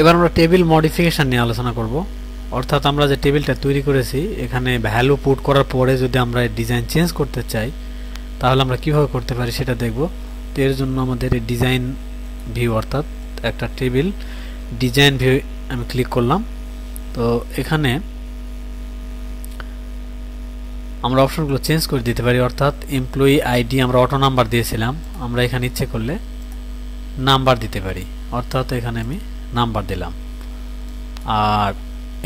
এবার আমরা table modification নিয়ে আলোচনা করব। অর্থাৎ আমরা যে টেবিলটা তৈরি করেছি, এখানে ভ্যালু পুট করার পরে যদি আমরা ডিজাইন চেঞ্জ করতে চাই, তাহলে আমরা কীভাবে করতে পারি সেটা দেখব। তো এর জন্য আমাদের এই ডিজাইন ভিউ অর্থাৎ একটা টেবিল ডিজাইন ভিউ আমি ক্লিক করলাম। তো এখানে আমরা অপশনগুলো চেঞ্জ করে দিতে পারি, অর্থাৎ এমপ্লয়ি আইডি আমরা অটো নাম্বার দিয়েছিলাম। আমরা এখানে ইচ্ছে করলে নাম্বার দিতে পারি। অর্থাৎ এখানে আমি নাম্বার দিলাম। আর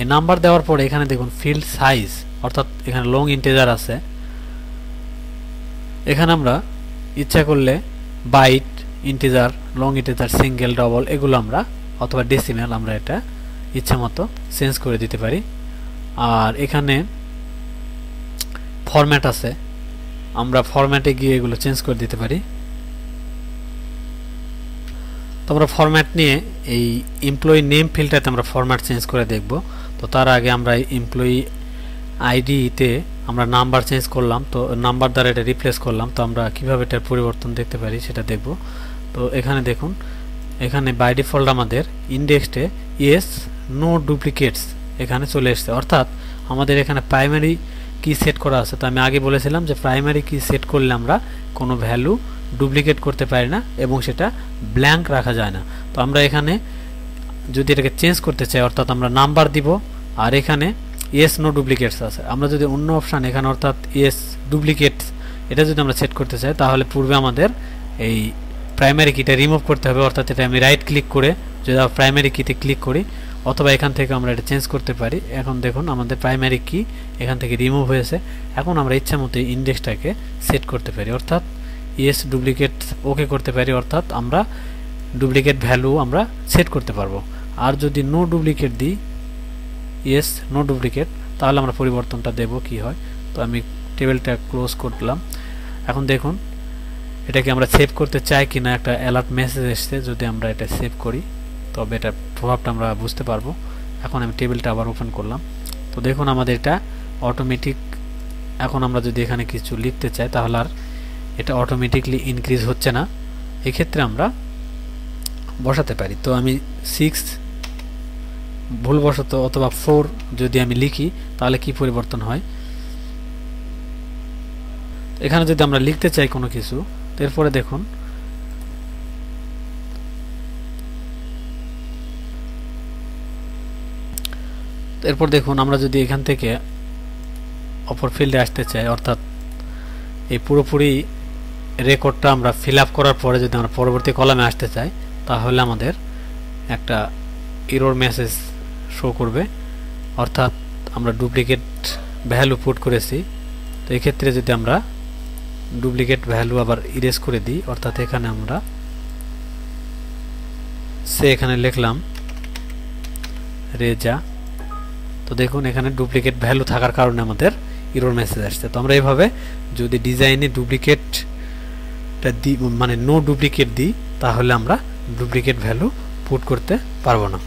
এই নাম্বার দেওয়ার পরে এখানে দেখুন ফিল্ড সাইজ অর্থাৎ এখানে লং ইন্টেজার আছে। এখানে আমরা ইচ্ছা করলে byte integer long integer single double এগুলো আমরা অথবা ডেসিমেল আমরা এটা ইচ্ছা মতো চেঞ্জ করে দিতে পারি। আর এখানে ফরম্যাট আছে। আমরা ফরম্যাটে গিয়ে এগুলো চেঞ্জ করে দিতে পারি। তো আমরা ফরম্যাট নিয়ে এই এমপ্লয়ি নেম ফিল্ডটাতে আমরা ফরম্যাট চেঞ্জ করে দেখব। তো তার আগে আমরা এমপ্লয়ি আইডিতে আমরা নাম্বার চেঞ্জ করলাম। তো নাম্বার দ্বারা এটা রিপ্লেস করলাম। তো আমরা কীভাবে এটার পরিবর্তন দেখতে পারি সেটা দেখব। তো এখানে দেখুন, এখানে বাই ডিফল্ট আমাদের ইন্ডেক্সটে ইয়েস নো ডুপ্লিকেটস এখানে চলে এসছে। অর্থাৎ আমাদের এখানে প্রাইমারি কি সেট করা আছে। তো আমি আগে বলেছিলাম যে প্রাইমারি কি সেট করলে আমরা কোনো ভ্যালু ডুপ্লিকেট করতে পারি না এবং সেটা ব্ল্যাঙ্ক রাখা যায় না। তো আমরা এখানে যদি এটাকে চেঞ্জ করতে চাই, অর্থাৎ আমরা নাম্বার দিব, আর এখানে ইয়েস নো ডুপ্লিকেটস আছে। আমরা যদি অন্য অপশান এখানে অর্থাৎ ইয়েস ডুপ্লিকেটস এটা যদি আমরা সেট করতে চাই, তাহলে পূর্বে আমাদের এই প্রাইমারি কিটা রিমুভ করতে হবে। অর্থাৎ এটা আমি রাইট ক্লিক করে যদি প্রাইমারি কিতে ক্লিক করি, অথবা এখান থেকে আমরা এটা চেঞ্জ করতে পারি। এখন দেখুন, আমাদের প্রাইমারি কি এখান থেকে রিমুভ হয়েছে। এখন আমরা ইচ্ছা মতো ইন্ডেক্সটাকে সেট করতে পারি। অর্থাৎ ইয়েস ডুপ্লিকেট ওকে করতে পারি, অর্থাৎ আমরা ডুপ্লিকেট ভ্যালু আমরা সেট করতে পারব। আর যদি নো ডুপ্লিকেট দিই ইয়েস নো ডুপ্লিকেট তাহলে আমরা পরিবর্তনটা দেব কি হয়? তো আমি টেবিলটা ক্লোজ করলাম। এখন দেখুন, এটাকে আমরা সেভ করতে চাই কিনা একটা অ্যালার্ট মেসেজ এসছে, যদি আমরা এটা সেভ করি, তবে এটার প্রভাবটা আমরা বুঝতে পারব। এখন আমি টেবিলটা আবার ওপেন করলাম। তো দেখুন, আমাদের এটা অটোমেটিক এখন আমরা যদি এখানে কিছু লিখতে চাই, তাহলে আর এটা অটোমেটিকলি ইনক্রিজ হচ্ছে না, এক্ষেত্রে আমরা বসাতে পারি। তো আমি সিক্স ভুলবশত অথবা ফোর যদি আমি লিখি, তাহলে কি পরিবর্তন হয়? এখানে যদি আমরা লিখতে চাই কোনো কিছু এরপরে দেখুন এরপর দেখুন আমরা যদি এখান থেকে অপর ফিল্ডে আসতে চাই, অর্থাৎ এই পুরোপুরি রেকর্ডটা আমরা ফিল আপ করার পরে যদি আমরা পরবর্তী কলামে আসতে চাই, তাহলে আমাদের একটা ইরোর মেসেজ শো করবে। অর্থাৎ আমরা ডুপ্লিকেট ভ্যালু পুট করেছি। তো এক্ষেত্রে যদি আমরা ডুপ্লিকেট ভ্যালু আবার ইরেজ করে দিই, অর্থাৎ এখানে আমরা সে এখানে লিখলাম রেজা। তো দেখুন, এখানে ডুপ্লিকেট ভ্যালু থাকার কারণে আমাদের ইরোর মেসেজ আসছে। তো আমরা এইভাবে যদি ডিজাইনে ডুপ্লিকেটটা দিই মানে নো ডুপ্লিকেট দিই তাহলে আমরা ডুপ্লিকেট ভ্যালু পুট করতে পারব না।